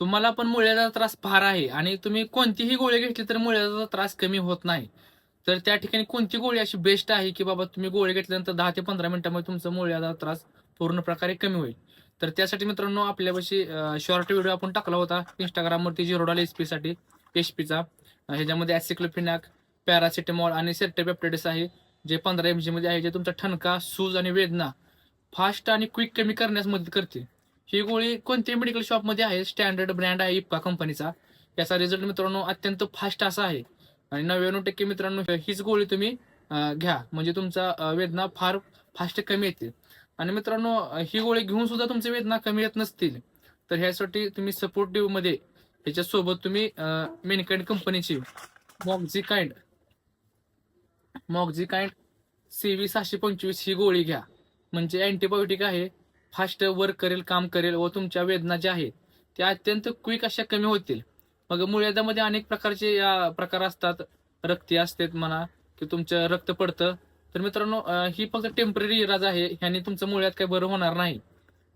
तुम्हाला पण मुळ्याचा त्रास फार आहे आणि तुम्ही कोणतीही गोळी घेतली तर मुळ्याचा त्रास कमी होत नाही. तर त्या ठिकाणी कोणती गोळी अशी बेस्ट आहे की बाबा तुम्ही गोळी घेतल्यानंतर दहा ते पंधरा मिनिटांमध्ये तुमचा मुळ्याचा त्रास पूर्ण प्रकारे कमी होईल? तर त्यासाठी मित्रांनो आपल्यापाशी शॉर्ट व्हिडिओ आपण टाकला होता इंस्टाग्रामवरती झिरोडाल एससाठी एच पीचा ह्याच्यामध्ये ॲसिक्लोफिनॅक पॅरासिटेमॉल आणि सेर्टेपेप्टेडिस आहे. जे पंधरा एममध्ये आहे जे तुमचा ठणका सूज आणि वेदना फास्ट आणि क्विक कमी करण्यास मदत करते. ही गोळी कोणत्याही मेडिकल शॉपमध्ये आहे. स्टँडर्ड ब्रँड आहे इप्का कंपनीचा याचा रिझल्ट मित्रांनो अत्यंत फास्ट असा आहे. आणि नव्याण्णव टक्के मित्रांनो हीच गोळी तुम्ही घ्या. म्हणजे तुमचा वेदना फार फास्ट कमी येते. आणि मित्रांनो ही गोळी घेऊन सुद्धा तुमची वेदना कमी येत नसतील. तर ह्यासाठी तुम्ही सपोर्टिव्हमध्ये ह्याच्यासोबत तुम्ही मेनकाइंड कंपनीची Moxikind Moxikind C V सहाशे पंचवीस ही गोळी घ्या. म्हणजे अँटीबायोटिक आहे. फास्ट वर्क करेल काम करेल व तुमच्या वेदना ज्या आहेत त्या अत्यंत क्विक अशा कमी होतील. मग मुळ्यामध्ये अनेक प्रकारचे या प्रकार असतात. रक्ती असतात म्हणा की तुमचं रक्त पडतं. तर मित्रांनो ही फक्त टेंपररी इराज आहे. ह्याने तुमचं मुळ्यात काही बरं होणार नाही.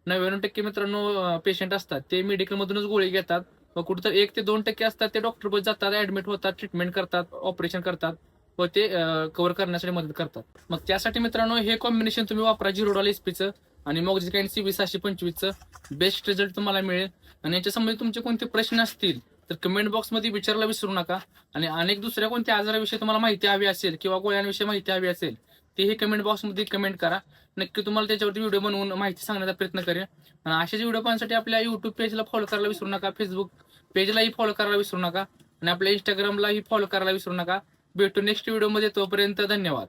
नव्याण्णव टक्के मित्रांनो पेशंट असतात. ते मेडिकलमधूनच गोळी घेतात. व कुठं एक ते दोन टक्के असतात ते डॉक्टर जातात ऍडमिट होतात ट्रीटमेंट करतात ऑपरेशन करतात व ते कव्हर करण्यासाठी मदत करतात. मग त्यासाठी मित्रांनो हे कॉम्बिनेशन तुम्ही वापरा झिरोडॉल एसपीचं आणि मॉक्झिकॅन सी बी सहाशे पंचवीसचं बेस्ट रिझल्ट तुम्हाला मिळेल. आणि याच्या संबंधित तुमचे कोणते प्रश्न असतील तर कमेंट बॉक्समध्ये विचारायला विसरू नका. आणि अनेक दुसऱ्या कोणत्या आजाराविषयी तुम्हाला माहिती हवी असेल किंवा गोळ्यांविषयी माहिती हवी असेल तेही कमेंट बॉक्समध्ये कमेंट करा. नक्की तुम्हाला त्याच्यावरती व्हिडिओ बनवून माहिती सांगण्याचा प्रयत्न करेन. आणि अशाच व्हिडिओ पाहण्यासाठी आपल्या युट्यूब पेजला फॉलो करायला विसरू नका. फेसबुक पेजलाही फॉलो करायला विसरू नका. आणि आपल्या इंस्टाग्रामलाही फॉलो करायला विसरू नका. भेटू नेक्स्ट व्हिडिओमध्ये तोपर्यंत धन्यवाद.